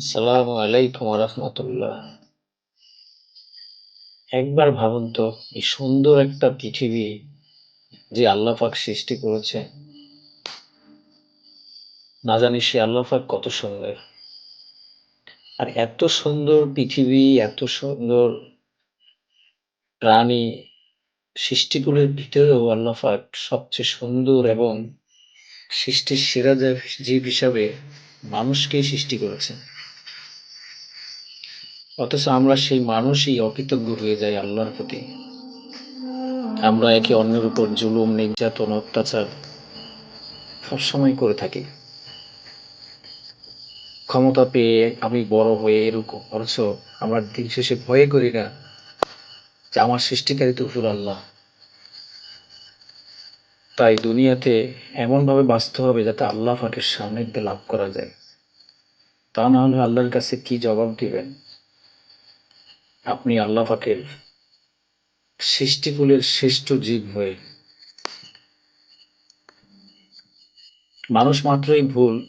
আসসালামু আলাইকুম রহমতুল্লাহ। একবার ভাবুন তো, এই সুন্দর একটা পৃথিবী যে আল্লাহ পাক সৃষ্টি করেছে, না জানি সে আল্লাহ পাক কত সুন্দর। আর এত সুন্দর পৃথিবী, এত সুন্দর প্রাণী সৃষ্টিগুলোর ভিতরেও আল্লাহ পাক সবচেয়ে সুন্দর এবং সৃষ্টির সেরা জীব হিসাবে মানুষকেই সৃষ্টি করেছেন। অথচ আমরা সেই মানুষই অকৃতজ্ঞ হয়ে যাই আল্লাহর প্রতি। আমরা একে অন্যের উপর জুলুম, নির্যাতন, অত্যাচার সবসময় করে থাকি। ক্ষমতা পেয়ে আমি বড় হয়ে এরকম, অথচ আমরা দিন শেষে ভয়ে করি না যে আমার সৃষ্টিকারী তো উপর আল্লাহ। তাই দুনিয়াতে এমনভাবে বাঁচতে হবে যাতে আল্লাহ ফাঁকের সান্নিধ্য লাভ করা যায়। তা না হলে আল্লাহর কাছে কি জবাব দিবেন? আপনি আল্লাহ পাকের সৃষ্টিকুলের শ্রেষ্ঠ জীব হয়ে মানুষ মাত্রই ভুল,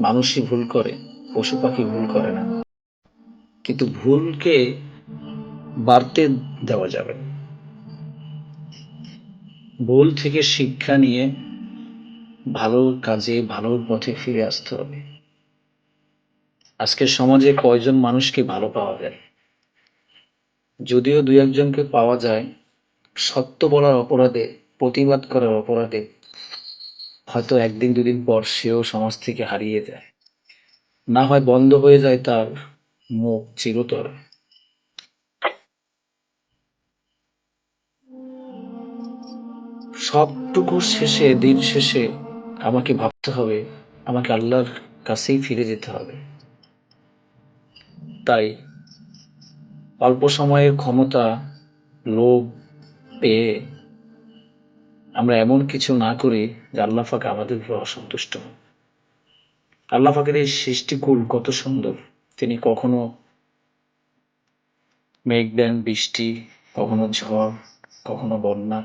মানুষই ভুল করে, পশু পাখি ভুল করে না। কিন্তু ভুলকে বাড়তে দেওয়া যাবে ভুল থেকে শিক্ষা নিয়ে ভালো কাজে ভালোর পথে ফিরে আসতে হবে। আজকের সমাজে কয়জন মানুষকে ভালো পাওয়া যায়? যদিও দুই একজনকে পাওয়া যায়, সত্য বলার অপরাধে, প্রতিবাদ করার অপরাধে, হয়তো একদিন দুদিন পর সেও সমাজ থেকে হারিয়ে যায়। না হয় বন্ধ হয়ে যায় তার মুখ চিরতর। সবটুকু শেষে, দিন শেষে আমাকে ভাবতে হবে, আমাকে আল্লাহর কাছেই ফিরে যেতে হবে। তাই অল্প সময়ের ক্ষমতা, লোভ পেয়ে আমরা এমন কিছু না করি যে আল্লাহ পাক আমাদের উপর অসন্তুষ্ট। পাকের এই সৃষ্টিকুল কত সুন্দর। তিনি কখনো মেঘ দেন, বৃষ্টি, কখনো ঝড়, কখনো বন্যা।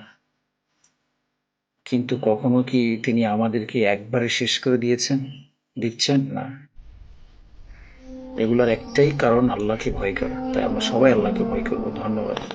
কিন্তু কখনো কি তিনি আমাদেরকে একবারে শেষ করে দিয়েছেন, দিচ্ছেন না? এগুলার একটাই কারণ আল্লাহকে ভয় করা। তাই আমরা সবাই আল্লাহকে ভয় করব। ধন্যবাদ।